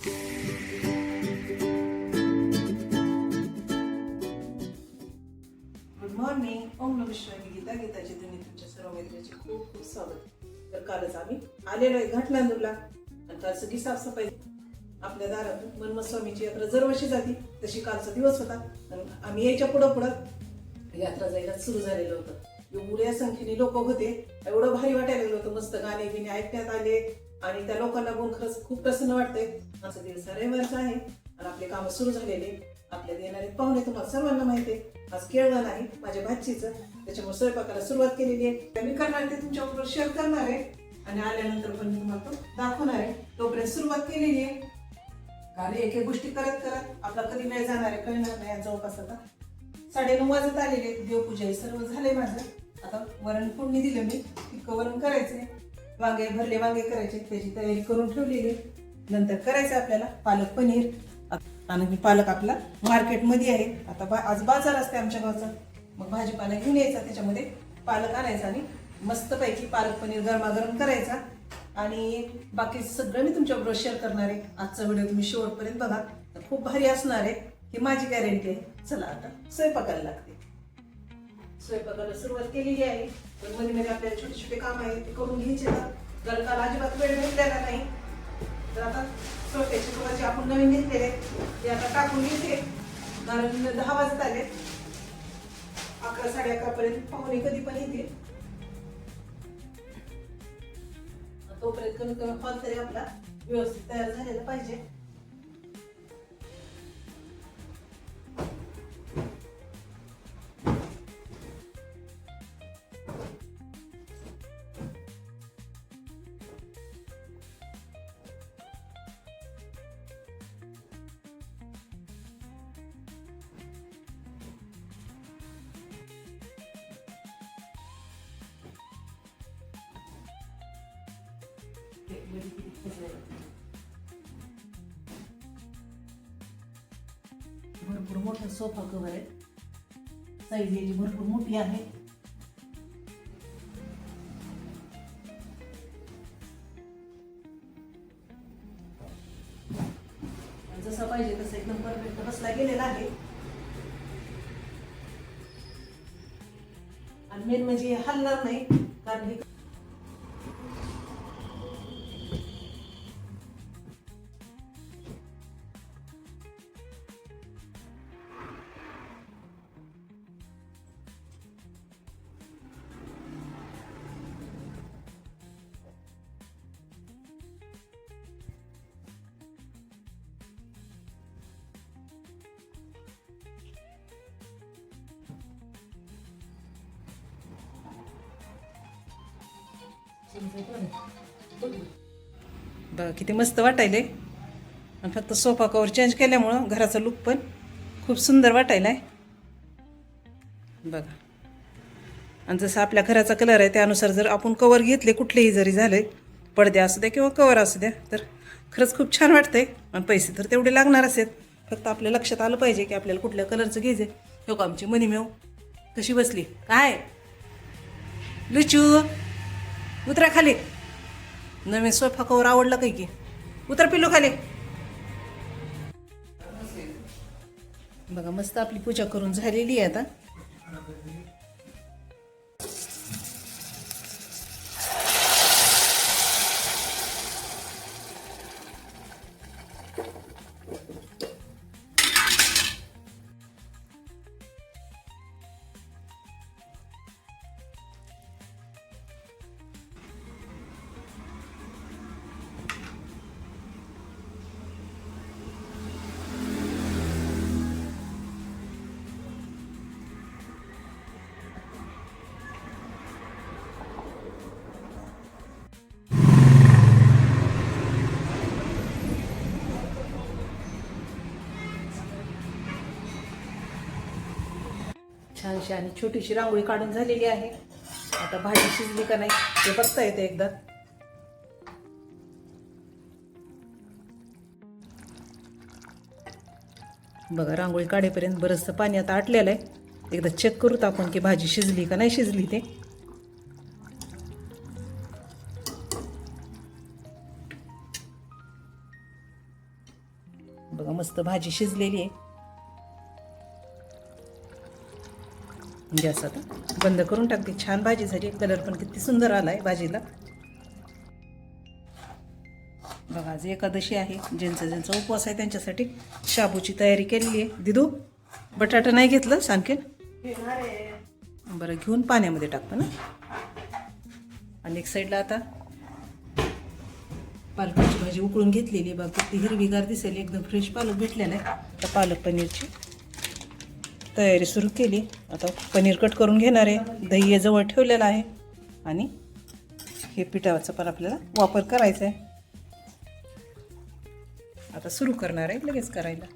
Good morning ओम नम शिवाय. गीता गीताची तुम्ही तुमच्या सर्व मैत्रिणीचे खूप खूप स्वागत. तर कालच आम्ही आलेलो आहे घाटलांदूरला. आणि काल सगळी साफसफाई आपल्या दारातून मनमस्वामीची यात्रा दरवर्षी जाती. तशी कालचा दिवस होता. आम्ही यायच्या पुढं पुढं यात्रा जायला सुरू झालेलं होतं. एवढ्या संख्येने लोक होते. एवढं भारी वाटायला लागलं होतं. मस्त गाणे बिणे ऐकण्यात आले. आणि त्या लोकांना बघून खरंच खूप प्रसन्न वाटतंय. असं दिवस रविवारचा आहे. आणि आपले काम सुरू झालेले. आपल्या येणारे पाहुणे तुम्हाला सर्वांना माहिती आहे. आज केळवण आहे माझ्या भाचीचं. त्याच्यामुळे स्वयंपाकाला सुरुवात केलेली आहे. मी करणार ते तुमच्याबरोबर शेअर करणार आहे. आणि आल्यानंतर पण मी तुम्हाला तो दाखवणार आहे. तोपर्यंत सुरुवात केलेली आहे. कारण एक एक गोष्टी करत करत आपला कधी वेळ जाणार आहे कळणार नाही. जवळपास आता साडेनऊ वाजत आलेले देवपूजा हे सर्व झालंय माझं. आता वरण फोडणी दिलं मी. इतकं वरण करायचंय. वांगे भरले वांगे करायचे त्याची तयारी करून ठेवलेली. नंतर करायचं आपल्याला पालक पनीर. आणि पालक आपला मार्केटमध्ये आहे. आता बा आज बाजार असते आमच्या गावचा. मग भाजीपाला घेऊन यायचा त्याच्यामध्ये पालक आणायचा आणि मस्तपैकी पालक पनीर गरमागरम करायचा. आणि बाकी सगळं मी तुमच्याबरोबर शेअर करणार आहे. आजचा व्हिडिओ तुम्ही शेवटपर्यंत बघा. तर खूप भारी असणार आहे. ही माझी गॅरंटी आहे. चला आता स्वयंपाकाला लागते. स्वयंपाकाला सुरुवात केलेली आहे. पण मध्ये मध्ये आपल्याला छोटे छोटे काम आहे ते करून घ्यायचे ना तर काल अजिबात वेळ भेटलेला नाही तर आता सोप्याची कपाची आपण नवीन घेतलेले ते आता टाकून घेते. कारण दहा वाजत आले. अकरा साडे अकरा पर्यंत पाहुणे कधी पण येते तोपर्यंत कमी कमी हॉल तरी आपला व्यवस्थित तयार झालेला पाहिजे. भरपूर मोठा सोफा कवर आहे. साईज याची भरपूर मोठी आहे. जसा पाहिजे तसं एकदम परफेक्ट बसला गेलेला आहे. आणि मेन म्हणजे हलणार नाही कारण हे बघा किती मस्त वाटायले आणि फक्त सोफा कवर चेंज केल्यामुळं घराचा लुक पण खूप सुंदर वाटायला आहे बघा. आणि जसं आपल्या घराचा कलर आहे त्यानुसार जर आपण कवर घेतले कुठलेही जरी झाले पडदे असू द्या किंवा कवर असू द्या तर खरंच खूप छान वाटतंय. आणि पैसे तर तेवढे लागणार असेल. फक्त आपल्या लक्षात आलं पाहिजे की आपल्याला कुठल्या कलरचं घ्यायचं आहे हो का आमची मनीमेव कशी बसली? काय? लुचू! उतरा खाली नवीन सोफा कवर आवडला काही की? उतर पिलो खाली. बघा मस्त आपली पूजा करून झालेली आहे आता. छानशी आणि छोटीशी रांगोळी काढून झालेली आहे. आता भाजी शिजली का नाही ते बघता येते एकदा. बघा रांगोळी काढेपर्यंत बरंचसं पाणी आता आटलेलं आहे. एकदा चेक करूत आपण की भाजी शिजली का नाही शिजली ते. बघा मस्त भाजी शिजलेली आहे. म्हणजे गॅस आता. बंद करून टाकते छान भाजी झाली. कलर पण किती सुंदर आला आहे भाजीला. बघा आज एकादशी आहे. ज्यांचा ज्यांचा उपवास आहे त्यांच्यासाठी शाबूची तयारी केलेली आहे. दिदू बटाटा नाही घेतलं आणखीन बरं घेऊन पाण्यामध्ये टाकतो ना. आणि एक साईडला आता पालकाची भाजी उकळून घेतलेली आहे. बघा किती हिरवीगार दिसेल. एकदम फ्रेश पालक भेटलेला आहे. तर पालक पनीरची. तयारी सुरू केली. आता पनीर कट करून घेणार आहे. दही जवळ ठेवलेलं आहे. आणि हे पिठाचा पण आपल्याला वापर करायचा आहे. आता सुरू करणार आहे लगेच करायला.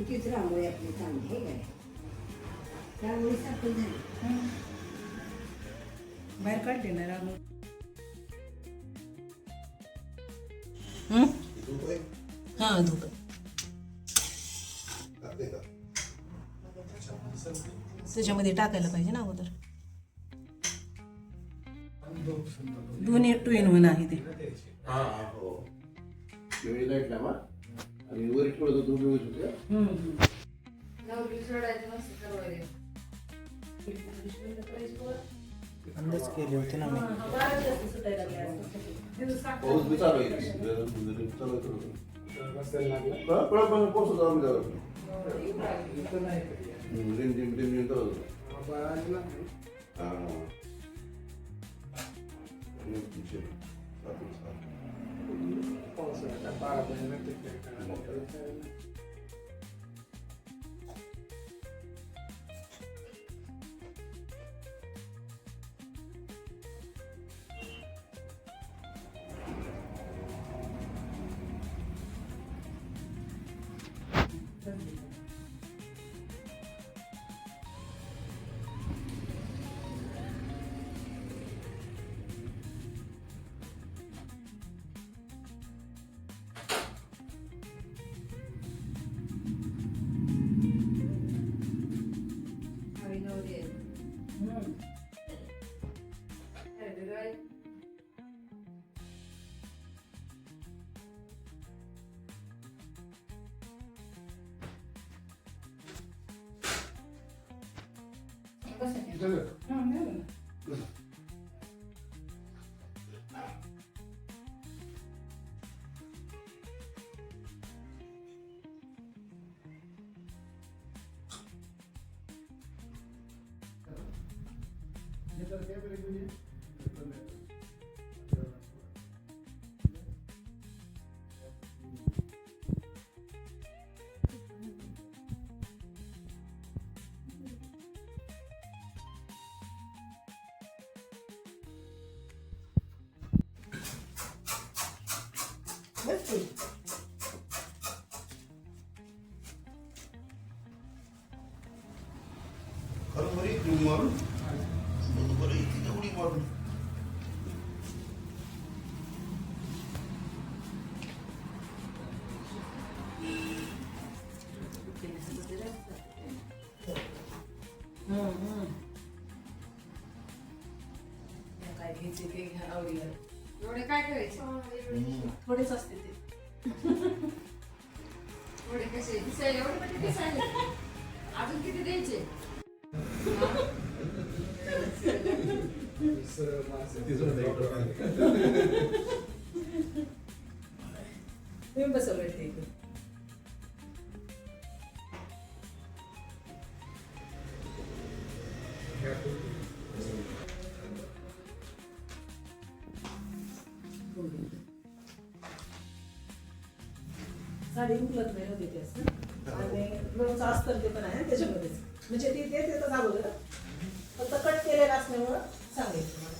कितीच रांगोळी आपली चांगली आहे काय रांगोळी सारखं झाली बाहेर काढले ना रामू हां धूप त्याच्यामध्ये टाकायला पाहिजे ना अगोदर. दोन्ही टू इन वन आहे ते. हा हो. लाइट लावा आणि वर थोडं दोन वेळ होते अंदाज केले होते ना मी. पाऊस बी चालू आहे. चालू आहे. हा, पळत पण पाऊस होता आम्ही जाऊ रिम रिम रिम रिम करत होतो. हा. रिम, रिम, सारखं, सारखं. खरं बरी उडी मारून बरोबर तिथे उडी मारून. काय घ्यायचे ते घ्या आवडीला एवढे काय करायचे? थोडेच असते ते. एवढे कसे? दिसायला एवढे पण दिसायला. अजून किती द्यायचे? तुम्ही बसवलं साडी उकलत नाही होती ते असं. आणि लोणचं असतं ते पण आहे त्याच्यामध्येच. म्हणजे ती तेच येतं अगोदर फक्त कट केलेलं असल्यामुळं सांगायचं मला